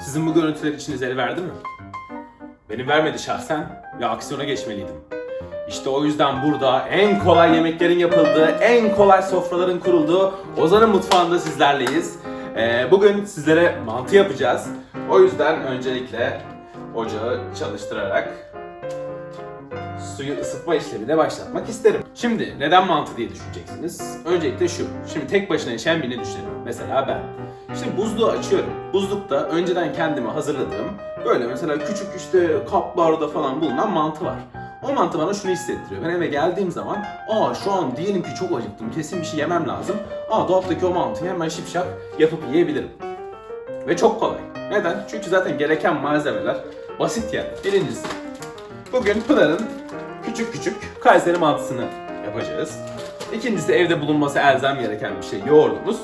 Sizin bu görüntüler içinize el verdi mi? Benim vermedi şahsen ve aksiyona geçmeliydim. İşte o yüzden burada en kolay yemeklerin yapıldığı, en kolay sofraların kurulduğu Ozan'ın mutfağında sizlerleyiz. Ee, bugün sizlere mantı yapacağız. O yüzden öncelikle ocağı çalıştırarak suyu ısıtma işlemine başlatmak isterim. Şimdi neden mantı diye düşüneceksiniz. Öncelikle şu. Şimdi tek başına yaşayan birini düşünelim. Mesela ben. Şimdi buzluğu açıyorum. Buzlukta önceden kendime hazırladığım böyle mesela küçük işte kaplarda falan bulunan mantı var. O mantı bana şunu hissettiriyor. Ben eve geldiğim zaman aa şu an diyelim ki çok acıktım kesin bir şey yemem lazım. Aa dolaptaki o mantıyı hemen şipşak yapıp yiyebilirim. Ve çok kolay. Neden? Çünkü zaten gereken malzemeler basit yani. Birincisi Bugün Pınar'ın küçük küçük Kayseri mantısını yapacağız. İkincisi evde bulunması elzem gereken bir şey yoğurdumuz.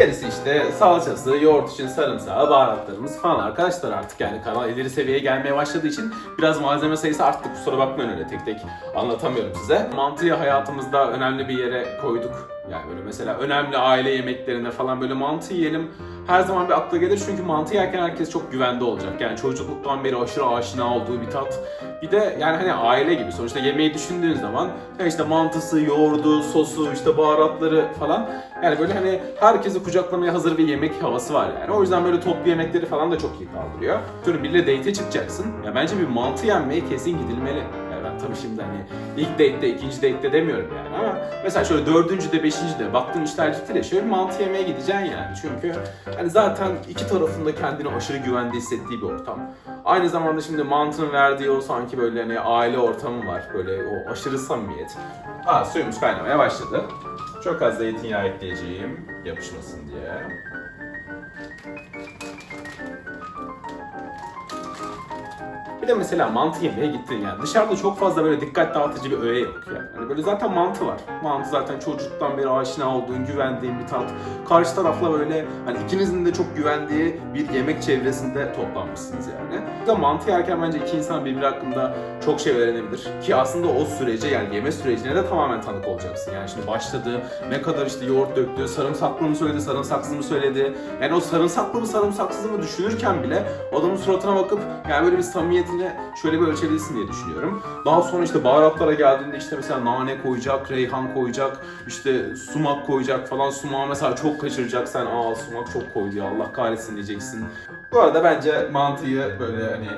Gerisi işte salçası, yoğurt için sarımsağı, baharatlarımız falan arkadaşlar artık yani kanal ileri seviyeye gelmeye başladığı için biraz malzeme sayısı arttı kusura bakmayın öyle tek tek anlatamıyorum size. Mantıyı hayatımızda önemli bir yere koyduk. Yani böyle mesela önemli aile yemeklerinde falan böyle mantı yiyelim her zaman bir akla gelir çünkü mantı yerken herkes çok güvende olacak. Yani çocukluktan beri aşırı aşina olduğu bir tat. Bir de yani hani aile gibi sonuçta yemeği düşündüğün zaman işte mantısı, yoğurdu, sosu, işte baharatları falan yani böyle hani herkesi kucaklamaya hazır bir yemek havası var yani. O yüzden böyle toplu yemekleri falan da çok iyi kaldırıyor. Sonra biriyle date'e çıkacaksın. Ya bence bir mantı yenmeye kesin gidilmeli. Tabii şimdi hani ilk date'de, ikinci date'de demiyorum yani ama mesela şöyle dördüncü de, beşinci de baktığın işler ciddi de şöyle bir mantı yemeye gideceksin yani. Çünkü hani zaten iki tarafında kendini aşırı güvende hissettiği bir ortam. Aynı zamanda şimdi mantının verdiği o sanki böyle hani aile ortamı var. Böyle o aşırı samimiyet. Aa suyumuz kaynamaya başladı. Çok az zeytinyağı ekleyeceğim yapışmasın diye. Bir de mesela mantı yemeye gittin yani. Dışarıda çok fazla böyle dikkat dağıtıcı bir öğe yok yani. Hani böyle zaten mantı var. Mantı zaten çocukluktan beri aşina olduğun, güvendiğin bir tat. Karşı tarafla böyle hani ikinizin de çok güvendiği bir yemek çevresinde toplanmışsınız yani. Bir de mantı yerken bence iki insan birbiri hakkında çok şey öğrenebilir. Ki aslında o sürece yani yeme sürecine de tamamen tanık olacaksın. Yani şimdi başladı, ne kadar işte yoğurt döktü, sarımsaklı mı söyledi, sarımsaksız mı söyledi. Yani o sarımsaklı mı sarımsaksız mı düşünürken bile adamın suratına bakıp yani böyle bir samimiyetini şöyle bir ölçebilirsin diye düşünüyorum. Daha sonra işte baharatlara geldiğinde işte mesela nane koyacak, reyhan koyacak, işte sumak koyacak falan. Sumağı mesela çok kaçıracak sen aa sumak çok koydu ya Allah kahretsin diyeceksin. Bu arada bence mantıyı böyle hani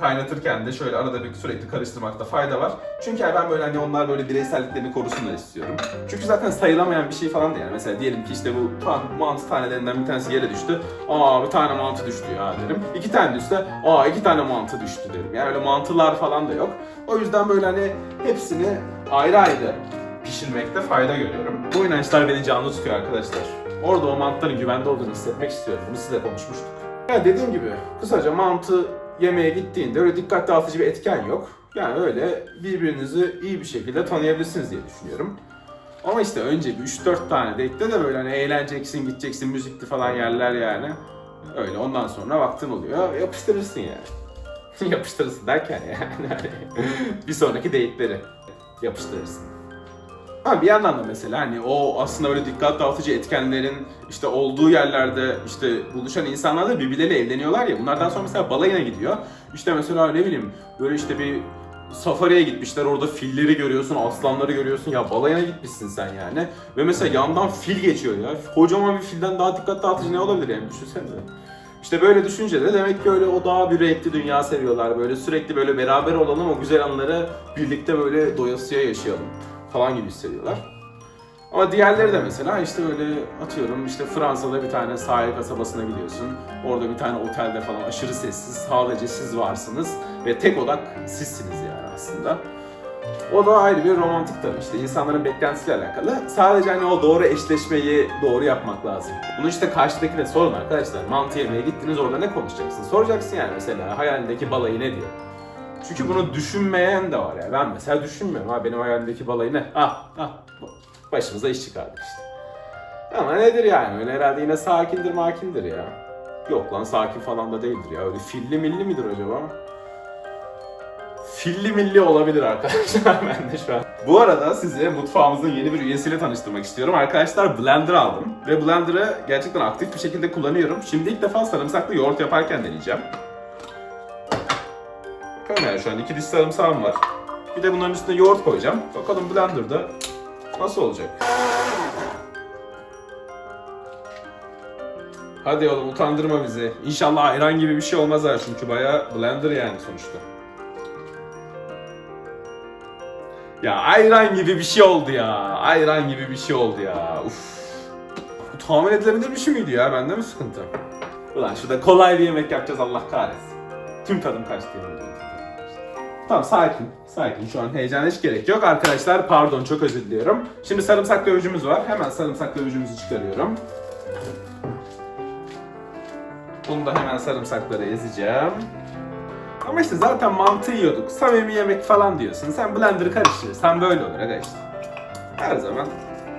kaynatırken de şöyle arada bir sürekli karıştırmakta fayda var. Çünkü yani ben böyle hani onlar böyle bireyselliklerini korusunlar istiyorum. Çünkü zaten sayılamayan bir şey falan değil yani. Mesela diyelim ki işte bu tam mantı tanelerinden bir tanesi yere düştü. Aa bir tane mantı düştü ya derim. İki tane düşse aa iki tane mantı düştü derim. Yani öyle mantılar falan da yok. O yüzden böyle hani hepsini ayrı ayrı pişirmekte fayda görüyorum. Bu inançlar beni canlı tutuyor arkadaşlar. Orada o mantıların güvende olduğunu hissetmek istiyorum. Bunu size konuşmuştuk. Ya dediğim gibi kısaca mantı yemeğe gittiğinde öyle dikkat dağıtıcı bir etken yok. Yani öyle birbirinizi iyi bir şekilde tanıyabilirsiniz diye düşünüyorum. Ama işte önce bir 3-4 tane date'de de böyle hani eğleneceksin, gideceksin, müzikli falan yerler yani. Öyle ondan sonra vaktin oluyor, yapıştırırsın yani. yapıştırırsın derken yani bir sonraki date'leri yapıştırırsın. Ha bir yandan da mesela hani o aslında öyle dikkat dağıtıcı etkenlerin işte olduğu yerlerde işte buluşan insanlar da birbirleriyle evleniyorlar ya. Bunlardan sonra mesela balayına gidiyor. İşte mesela ne bileyim böyle işte bir safariye gitmişler orada filleri görüyorsun, aslanları görüyorsun. Ya balayına gitmişsin sen yani. Ve mesela yandan fil geçiyor ya. Kocaman bir filden daha dikkat dağıtıcı ne olabilir yani düşünsenize. İşte böyle düşünce de demek ki öyle o daha bir renkli dünya seviyorlar. Böyle sürekli böyle beraber olalım o güzel anları birlikte böyle doyasıya yaşayalım falan gibi hissediyorlar. Ama diğerleri de mesela işte böyle atıyorum işte Fransa'da bir tane sahil kasabasına gidiyorsun. Orada bir tane otelde falan aşırı sessiz, sadece siz varsınız ve tek odak sizsiniz yani aslında. O da ayrı bir romantik tabii işte insanların beklentisiyle alakalı. Sadece hani o doğru eşleşmeyi doğru yapmak lazım. Bunu işte karşıdakine sorun arkadaşlar. Mantı yemeye gittiniz orada ne konuşacaksın? Soracaksın yani mesela hayalindeki balayı ne diye. Çünkü bunu düşünmeyen de var ya. Ben mesela düşünmüyorum ha benim hayalimdeki balayı ne? Ah ah başımıza iş çıkardık işte. Ama nedir yani öyle herhalde yine sakindir makindir ya. Yok lan sakin falan da değildir ya. Öyle filli milli midir acaba? filli milli olabilir arkadaşlar ben de şu an. Bu arada size mutfağımızın yeni bir üyesiyle tanıştırmak istiyorum. Arkadaşlar blender aldım ve blender'ı gerçekten aktif bir şekilde kullanıyorum. Şimdi ilk defa sarımsaklı yoğurt yaparken deneyeceğim. Bakalım yani şu an iki diş sarımsağım var. Bir de bunların üstüne yoğurt koyacağım. Bakalım blender'da nasıl olacak. Hadi oğlum utandırma bizi. İnşallah ayran gibi bir şey olmaz ha çünkü bayağı blender yani sonuçta. Ya ayran gibi bir şey oldu ya. Ayran gibi bir şey oldu ya. Uf. Bu tahmin edilebilir bir şey miydi ya? Bende mi sıkıntı? Ulan şurada kolay bir yemek yapacağız Allah kahretsin. Tüm tadım kaçtı yemin Tamam sakin. Sakin. Şu an heyecana hiç gerek yok. Arkadaşlar pardon çok özür diliyorum. Şimdi sarımsak dövücümüz var. Hemen sarımsak dövücümüzü çıkarıyorum. Bunu da hemen sarımsakları ezeceğim. Ama işte zaten mantı yiyorduk. Samimi yemek falan diyorsun. Sen blender'ı karıştır. Sen böyle olur aga. Her zaman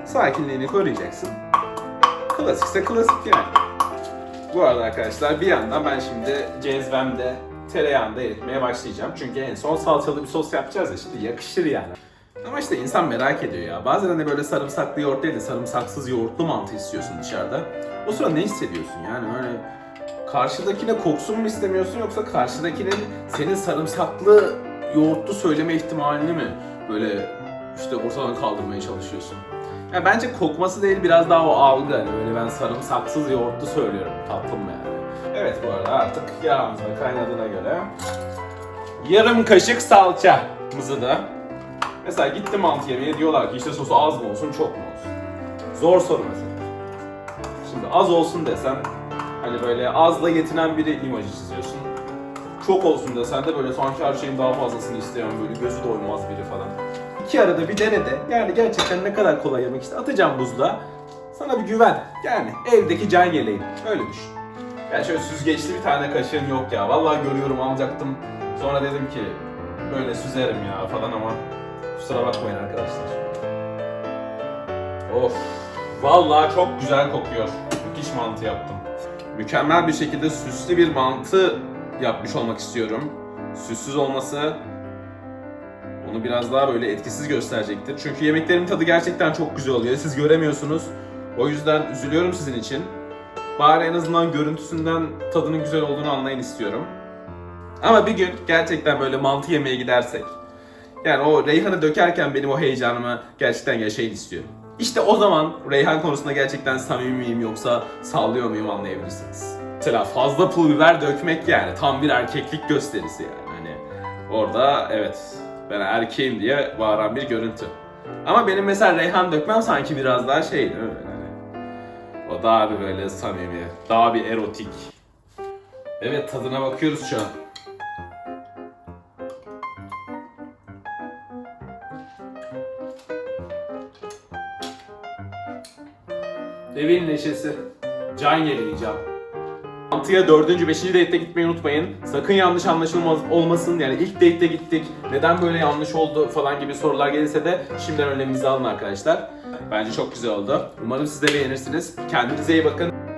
sakinliğini koruyacaksın. Klasikse klasik yani. Bu arada arkadaşlar bir yandan ben şimdi cezvemde tereyağında eritmeye başlayacağım. Çünkü en son salçalı bir sos yapacağız ya şimdi yakışır yani. Ama işte insan merak ediyor ya. Bazen hani böyle sarımsaklı yoğurt değil de sarımsaksız yoğurtlu mantı istiyorsun dışarıda. O sıra ne hissediyorsun yani öyle karşıdakine koksun mu istemiyorsun yoksa karşıdakinin senin sarımsaklı yoğurtlu söyleme ihtimalini mi böyle işte ortadan kaldırmaya çalışıyorsun? Ya bence kokması değil biraz daha o algı hani böyle ben sarımsaksız yoğurtlu söylüyorum tatlım yani. Evet bu arada artık yağımız da kaynadığına göre yarım kaşık salçamızı da mesela gitti mantı yemeğe diyorlar ki işte sosu az mı olsun çok mu olsun? Zor soru mesela. Şimdi az olsun desen hani böyle azla yetinen biri imajı çiziyorsun. Çok olsun desen de böyle sanki her şeyin daha fazlasını isteyen böyle gözü doymaz biri falan. İki arada bir dene de yani gerçekten ne kadar kolay yemek işte atacağım buzluğa. Sana bir güven. Yani evdeki can yeleğin. Öyle düşün. Yani şöyle süzgeçli bir tane kaşığım yok ya. Vallahi görüyorum alacaktım. Sonra dedim ki böyle süzerim ya falan ama kusura bakmayın arkadaşlar. Of. Vallahi çok güzel kokuyor. Müthiş mantı yaptım. Mükemmel bir şekilde süslü bir mantı yapmış olmak istiyorum. Süssüz olması onu biraz daha böyle etkisiz gösterecektir. Çünkü yemeklerimin tadı gerçekten çok güzel oluyor. Siz göremiyorsunuz. O yüzden üzülüyorum sizin için. Bari en azından görüntüsünden tadının güzel olduğunu anlayın istiyorum. Ama bir gün gerçekten böyle mantı yemeye gidersek, yani o reyhanı dökerken benim o heyecanımı gerçekten yaşayın istiyorum. İşte o zaman reyhan konusunda gerçekten samimi miyim yoksa sallıyor muyum anlayabilirsiniz. Mesela fazla pul biber dökmek yani tam bir erkeklik gösterisi yani. Hani orada evet ben erkeğim diye bağıran bir görüntü. Ama benim mesela reyhan dökmem sanki biraz daha şey değil mi? O daha bir böyle samimi, daha bir erotik. Evet tadına bakıyoruz şu an. Evin neşesi. Can yeleği can. Mantıya dördüncü, beşinci date'de gitmeyi unutmayın. Sakın yanlış anlaşılmaz olmasın. Yani ilk date'de gittik, neden böyle yanlış oldu falan gibi sorular gelirse de şimdiden önleminizi alın arkadaşlar. Bence çok güzel oldu. Umarım siz de beğenirsiniz. Kendinize iyi bakın.